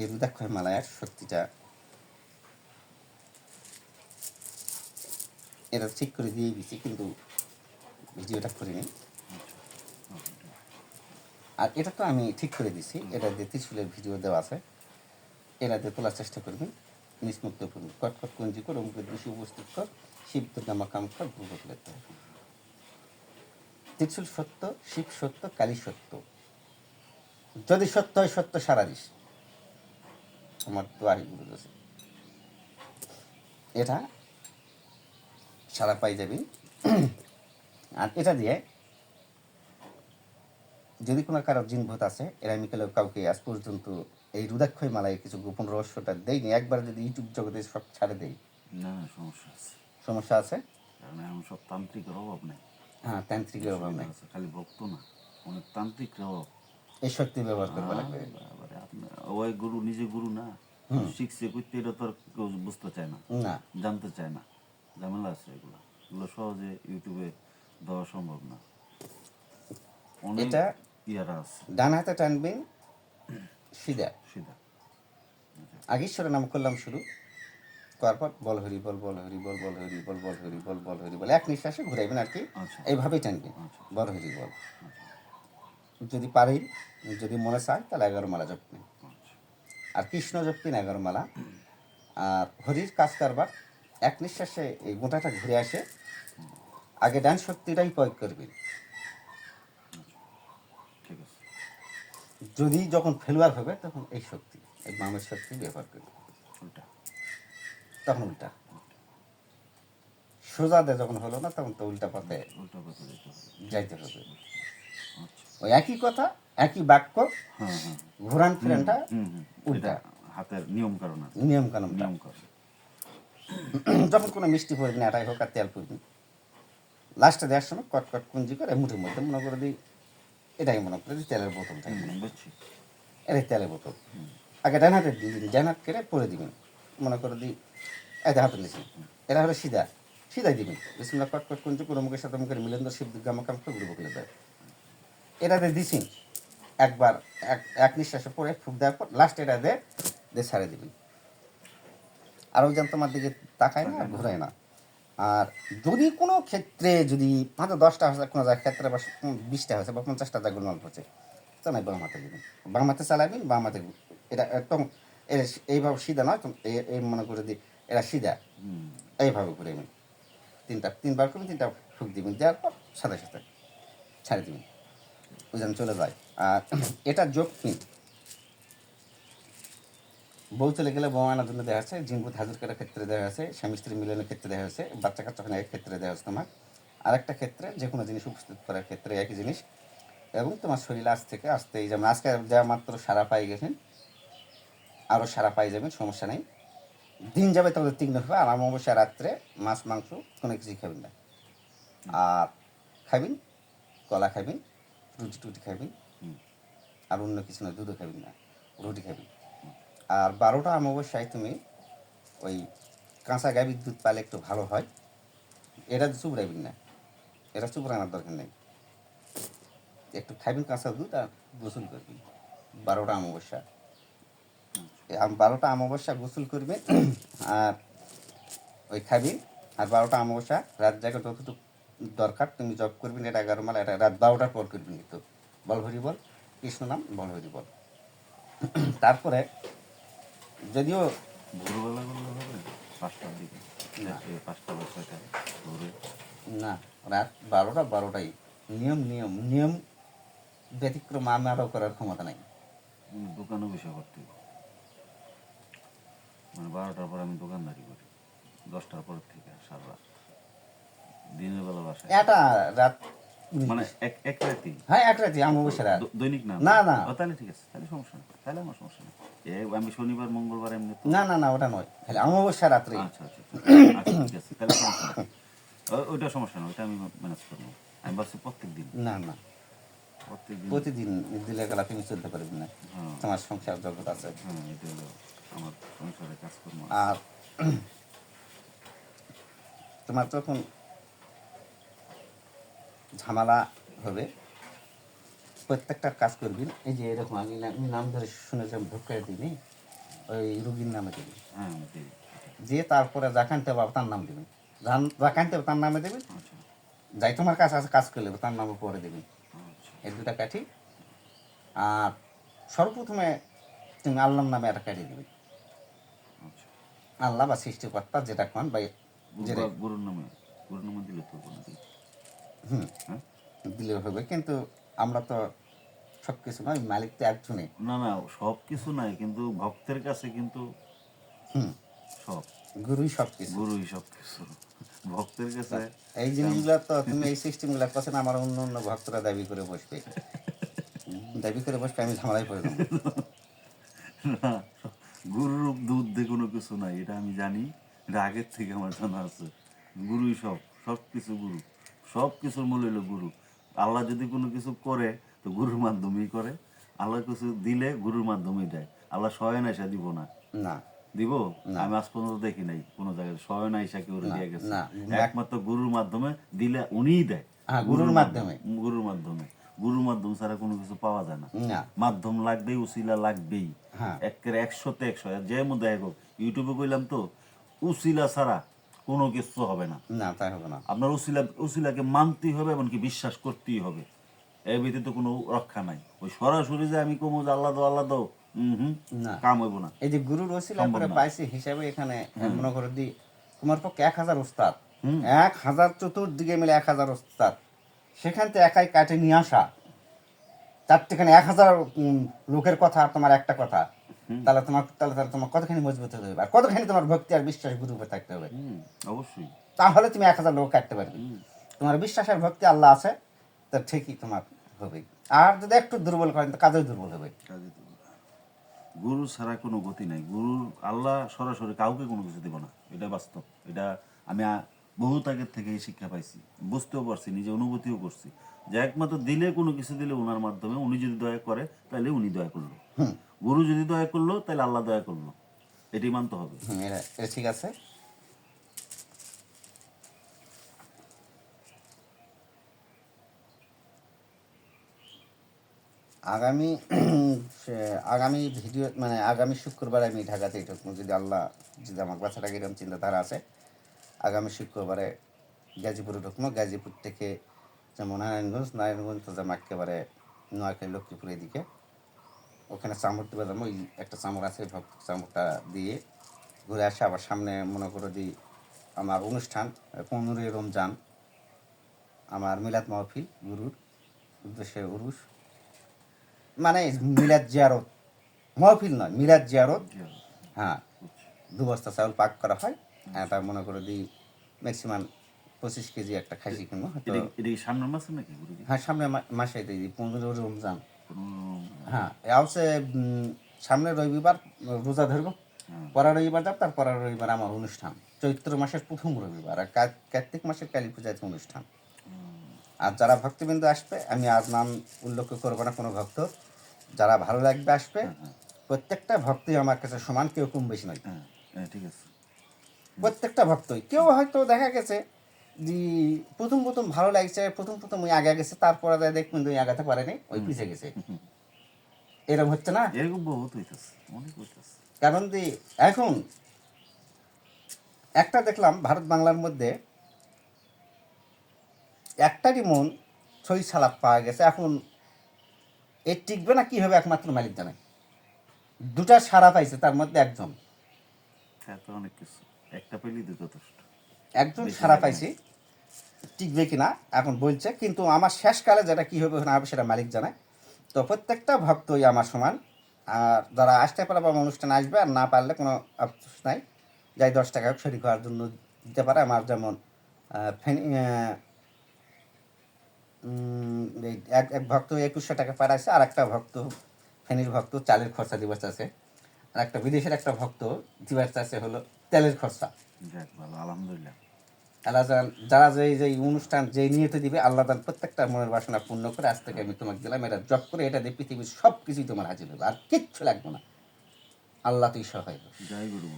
এই রুদাক্ষয় মালায়ার শক্তিটা এটা ঠিক করে দিয়ে দিছি কিন্তু ভিডিওটা করে করিনি আর এটা তো আমি ঠিক করে দিছি এটা দিয়ে ত্রিশুলের ভিডিও দেওয়া আছে। এরা দিয়ে তোলার চেষ্টা করবেন। নিষ্মুক্ত করুন, কট কট কঞ্জি কর অমুকের দোষী উপস্থিত কর শিব দুর্গা মাকাম কর ভূগত লেখতে ত্রিশুল সত্য, শিব সত্য, কালী সত্য। যদি সত্য হয়, সত্য সারা দিস। আমার আরি আছে এটা সারা পাই যাবি আর এটা দিয়ে যদি কোনো কারোর জিনভূত আছে এরা আমি কেউ কাউকে আজ পর্যন্ত এই রুদাক্ষয় মালায় কিছু গোপন রহস্যটা দেয়নি একবার যদি ইউটিউব জগতে সব ছাড়ে দেই। না সমস্যা আছে। সমস্যা আছে? কারণ এখন সব তান্ত্রিকের অভাব নেই। হ্যাঁ তান্ত্রিকের অভাব নেই। খালি ভক্ত না অনেক তান্ত্রিকের অভাব। এই শক্তি ব্যবহার করবে লাগবে। বাবারে, আপনার ওই গুরু নিজে গুরু না। শিখছে করতে এটা তো কেউ বুঝতে চায় না না। জানতে চায় না। ঝামেলা আছে এগুলো। এগুলো সহজে ইউটিউবে দেওয়া সম্ভব না। এটা ইয়ারা আছে। ডান হাতে টানবেন সিধা। সিধা। আগে ঈশ্বরের নাম করলাম শুরু। করার পর বল হরি বল বল হরি বল বল হরি বল বল হরি বল বল হরি বল। এক নিঃশ্বাসে ঘুরাইবেন আর কি। আচ্ছা। এইভাবেই টানবেন আচ্ছা। বল হরি বল। যদি পারেন যদি মনে চায় তাহলে এগারো মালা জপবেন আচ্ছা আর কৃষ্ণ জপ জপবেন এগারো মালা আর হরির কাজ কারবার এক নিঃশ্বাসে এই গোটাটা ঘুরে আসে। আগে ডান শক্তিটাই প্রয়োগ করবেন ঠিক আছে। যদি যখন ফেলুয়ার হবে তখন এই শক্তি এই বামের শক্তি ব্যবহার করবে। উল্টা। তখন উল্টা। সোজা দিয়ে যখন হলো না তখন তো উল্টা পথে যাইতে হবে। আচ্ছা। ওই একই কথা একই বাক্য ঘোরান ফিরানটা উল্টা। হাতের নিয়ম কারণ নিয়ম কানুনটা নিয়ম কারণ যখন কোনো মিষ্টি পড়বেন এটাই হোক আর তেল পড়বেন লাস্টে দেওয়ার সময় কট কট কুঞ্জি করে মুঠের মধ্যে মনে করে দিই এটাই মনে করে দিই তেলের বোতল থাকবে বুঝছি। এটাই তেলের বোতল। আগে ডান হাতে দিন ডান হাত কেটে পরে দিবেন। মনে করে দিই এই হাতে নিয়েছি। এটা হলো সিধা। সিধাই দিবেন। বিসমুল্লাহ কট কট কুঞ্জি পুরো মুখের সাথে মুখের মিলেন্দ্র শিব দুর্গা মাকাম করে দেয়। এটাতে দিছি। একবার এক এক নিঃশ্বাসে পরে ফুক দেওয়ার পর লাস্ট এটা দিয়ে ছাড়ে দিবেন আর ওই যেন তোমার দিকে তাকায় না ঘুরায় না। আর যদি কোনো ক্ষেত্রে যদি হয়তো দশটা হাজার কোনো ক্ষেত্রে বা বিশটা হয়েছে বা পঞ্চাশটা জায়গা গোলমাল হচ্ছে তো নাই বাম হাতে দিবেন বাম হাতে চালাবেন বাম হাতে এটা একদম এইভাবে সিধা নয় এই- মনে করে দিই এরা সিধা। এইভাবে ঘুরাবেন তিনটা তিনবার করবেন তিনটা ফুক দিবেন দেওয়ার পর সাথে সাথে ছাড়ে দিবেন ওই যেন চলে যায় আর এটা নিন বউ চলে গেলে বউ আনার জন্য দেখা যাচ্ছে জিনপুত হাজির করার ক্ষেত্রে দেখা যাচ্ছে স্বামী স্ত্রী মিলনের ক্ষেত্রে দেখা যাচ্ছে বাচ্চা কাচ্চা এক ক্ষেত্রে দেখা যাচ্ছে তোমার। আরেকটা ক্ষেত্রে যে কোনো জিনিস উপস্থিত করার ক্ষেত্রে একই জিনিস। এবং তোমার শরীর আজ থেকে আসতে এই যেমন আজকে যা মাত্র সারা পাই গেছেন আরও সারা পাই যাবেন, সমস্যা নেই। দিন যাবে তবে তীক্ষ্ণ হবে, আর অমাবস্যা রাত্রে মাছ, মাংস কোনো কিছুই খাবেন না। আর খাবেন কলা খাবেন রুটি টুটি খাবেন আর অন্য কিছু না দুধও খাবেন না রুটি খাবেন আর বারোটা অমাবস্যায় তুমি ওই কাঁচা গাভীর দুধ পালে একটু ভালো হয়। এটা চুবড়াইবেন না। এটা চুবড়ানোর দরকার নেই। একটু খাবেন কাঁচা দুধ আর গোসল করবেন। বারোটা অমাবস্যা। এ বারোটা অমাবস্যা গোসল করবেন আর ওই খাবি আর বারোটা অমাবস্যা রাত জায়গা যতটুকু দরকার তুমি জব করবেন এটা এগারো মাল এটা রাত বারোটার পর করবেন কিন্তু। বল হরি বল কৃষ্ণ নাম বল হরি বল। তারপরে যদিও ভোরবেলা করলে হবে পাঁচটার দিকে? এই পাঁচটা বা ছয়টা ভোরে? না রাত বারোটা বারোটাই। নিয়ম নিয়ম নিয়ম ব্যতিক্রম আমি আমারও করার ক্ষমতা নাই। দোকানও বসে করতে। মানে বারোটার পর আমি দোকানদারি করি। দশটার পর থেকে সারা রাত দিনের বেলা বাসায় এটা রাত মানে এক এক রাতেই হ্যাঁ এক রাতি অমাবস্যা রাত। দৈনিক না? না, না। ও, তাহলে ঠিক আছে তাহলে সমস্যা নেই তাহলে আমার সমস্যা নেই। এ আমি শনিবার মঙ্গলবার এমনি না না না ওটা নয় খালি অমাবস্যা রাত্রে। আচ্ছা আচ্ছা আচ্ছা। আচ্ছা ঠিক আছে তাহলে সমস্যা ওইটা সমস্যা না ওইটা আমি ম্যানেজ করব। আমি ভাবছি প্রত্যেক দিন না না। প্রত্যেক প্রতিদিন দিলে গেলা তুমি চলতে পারবে না। হ্যাঁ। তোমার সংসার জগৎ আছে। হ্যাঁ এটা হলো আমার সংসারে কাজকর্ম আর তোমার যখন ঝামেলা হবে। প্রত্যেকটা কাজ করবি। এই যে এরকম আমি আমি নাম ধরে শুনে যে ঢুকাই দিই ওই রুগীর নামে দেবেন হ্যাঁ আমি দিয়ে তারপরে যাখানতে পাবো তার নাম দেবেন যাখানতে তার নামে দেবেন আচ্ছা। যাই তোমার কাছে আছে কাজ করলে তার নামে পরে দেবেন আচ্ছা। এই দুটা কাঠি। আর সর্বপ্রথমে তুমি আল্লাহর নামে একটা কাঠি দেবে। আচ্ছা। আল্লাহ বা সৃষ্টিকর্তা যেটা কন বা যেটা গুরুর নামে গুরুর নামে দিলে তো হুম দিলে হবে। কিন্তু আমরা তো সব কিছু নয় মালিক তো একজনই। না না সব কিছু নাই কিন্তু ভক্তের কাছে কিন্তু হুম সব। গুরুই সব কিছু গুরুই সব কিছু ভক্তের কাছে এই জিনিসগুলো তো তুমি এই সিস্টেমগুলো করছেন আমার অন্য অন্য ভক্তরা দাবি করে বসবে। দাবি করে বসবে আমি ঝামেলায় পড়ে যাব। না, গুরুর দুধ দিয়ে কোনো কিছু নাই এটা আমি জানি এটা আগের থেকে আমার জানা আছে। গুরুই সব সব কিছু গুরু। সব কিছুর মূল হলো গুরু। আল্লাহ যদি কোনো কিছু করে তো গুরুর মাধ্যমেই করে। আল্লাহ কিছু দিলে গুরুর মাধ্যমেই দেয়। আল্লাহ এসে দিব না। না। দিব? আমি আজ পর্যন্ত দেখি নাই কোনো জায়গায়। আইসা কেউ দিয়ে গেছে। একমাত্র গুরুর মাধ্যমে দিলে উনিই দেয়। হ্যাঁ, গুরুর মাধ্যমে। গুরুর মাধ্যমে। গুরুর মাধ্যম ছাড়া কোনো কিছু পাওয়া যায় না। মাধ্যম লাগবেই উসিলা লাগবেই। হ্যাঁ। একের একশোতে একশো। যে মধ্যে হোক। ইউটিউবে কইলাম তো উসিলা ছাড়া কোনো কিছু হবে না। না তাই হবে না। আপনার উসিলা উসিলাকে মানতেই হবে এমনকি বিশ্বাস করতেই হবে। এর ব্যতীত কোনো রক্ষা নাই। ওই সরাসরি যে আমি কমো যে আল্লাহ দাও আল্লাহ দাও। কাম হইব না। এই যে গুরুর ওসিলা করে পাইছি হিসাবে এখানে মনে করো দি তোমার পক্ষে এক হাজার উস্তাদ। এক হাজার চতুর্দিকে মিলে এক হাজার উস্তাদ। সেখান থেকে একাই কাটে নিয়ে আসা। তার থেকে এক হাজার লোকের কথা আর তোমার একটা কথা। তাহলে তোমার তাহলে তাহলে তোমার কতখানি মজবুত হতে হবে? আর কতখানি তোমার ভক্তি আর বিশ্বাস উপর থাকতে হবে? অবশ্যই। তাহলে তুমি এক হাজার লোক কাটতে পারবে। তোমার বিশ্বাস আর ভক্তি আল্লাহ আছে তা ঠিকই তোমার হবে। আর যদি একটু দুর্বল করেন তো কাজেও দুর্বল হবে। গুরু ছাড়া কোনো গতি নাই। গুরুর আল্লাহ সরাসরি কাউকে কোনো কিছু দেব না। এটা বাস্তব। এটা আমি বহুত আগের থেকে এই শিক্ষা পাইছি। বুঝতেও পারছি নিজে অনুভূতিও করছি। যে একমাত্র দিলে কোনো কিছু দিলে ওনার মাধ্যমে উনি যদি দয়া করে তাহলে উনি দয়া করল। গুরু যদি দয়া করল, তাহলে আল্লাহ দয়া করল। এটাই মানতে হবে। এটা এটা ঠিক আছে। আগামী আগামী ভিডিও মানে আগামী শুক্রবারে আমি ঢাকাতে ঢুকবো যদি আল্লাহ, যদি আমার বাচ্চাটাকে এরকম চিন্তাধারা আছে, আগামী শুক্রবারে গাজীপুরে ঢুকবো গাজীপুর থেকে যেমন নারায়ণগঞ্জ নারায়ণগঞ্জ তো যেমন একেবারে নোয়াখালী লক্ষ্মীপুরের এদিকে। ওখানে চামড় দেবে যাব ওই একটা চামড় আছে ভক্ত চামড়টা দিয়ে ঘুরে আসে। আবার সামনে মনে করো যে আমার অনুষ্ঠান পনেরোই রমজান আমার মিলাদ মাহফিল গুরুর উদ্দেশ্যে উরুস মানে মিলাদ জিয়ারত মাহফিল নয় মিলাদ জিয়ারত। হ্যাঁ দু বস্তা চাউল পাক করা হয় এটা মনে করো দিই ম্যাক্সিমাম পঁচিশ কেজি একটা খাসি কিনবো সামনের মাসে হ্যাঁ সামনে মাসে পনেরো রমজান। হ্যাঁ হচ্ছে সামনে রবিবার রোজা ধরবো পরের রবিবার যাব তার পরের রবিবার আমার অনুষ্ঠান। চৈত্র মাসের প্রথম রবিবার আর কার্তিক মাসের কালী পূজাতে অনুষ্ঠান। আর যারা ভক্তবৃন্দ আসবে আমি আজ নাম উল্লেখ করব না কোনো ভক্ত যারা ভালো লাগবে আসবে প্রত্যেকটা ভক্তই আমার কাছে সমান কেউ কম বেশি নয়। হ্যাঁ হ্যাঁ ঠিক আছে। প্রত্যেকটা ভক্তই কেউ হয়তো দেখা গেছে প্রথম প্রথম ভালো লাগছে প্রথম প্রথম ওই আগে গেছে তারপরে যায় দেখবেন ওই আগাতে পারেনি ওই পিছিয়ে গেছে। এরকম হচ্ছে না? এরকম বহুত হইতেছে অনেক হইতেছে। কারণ দি এখন একটা দেখলাম ভারত বাংলার মধ্যে একটারই মন ছই সালাপ পাওয়া গেছে এখন এ টিকবে না কি হবে একমাত্র মালিক জানে? দুটা সারা পাইছে তার মধ্যে একজন। হ্যাঁ অনেক কিছু। একটা পেলেই তো একজন সারা পাইছি। টিকবে কিনা এখন বলছে, কিন্তু আমার শেষকালে যেটা কি হবে না হবে সেটা মালিক জানায়। তো প্রত্যেকটা ভক্তই আমার সমান। আর যারা আসতে পারে বা অনুষ্ঠানে আসবে আর না পারলে কোনো আফসোস নাই। যাই দশ টাকা শরীর হওয়ার জন্য দিতে পারে। আমার যেমন এক এক ভক্ত একুশশো টাকা পাঠাইছে, আর একটা ভক্ত, ফেনির ভক্ত চালের খরচা দিবস আছে। আর একটা বিদেশের একটা ভক্ত দিবস আছে হলো তেলের খরচা। যাক ভালো আলহামদুলিল্লাহ। আল্লাহ যারা যে যে অনুষ্ঠান যে নিয়ত দিবে আল্লাহ তার প্রত্যেকটা মনের বাসনা পূর্ণ করে আজ থেকে আমি তোমাকে দিলাম এটা জব করে এটা দিয়ে পৃথিবীর সব কিছুই তোমার হাজির হবে আর কিচ্ছু লাগবে না। আল্লাহ তুই সহায় যাই জয় গুরু।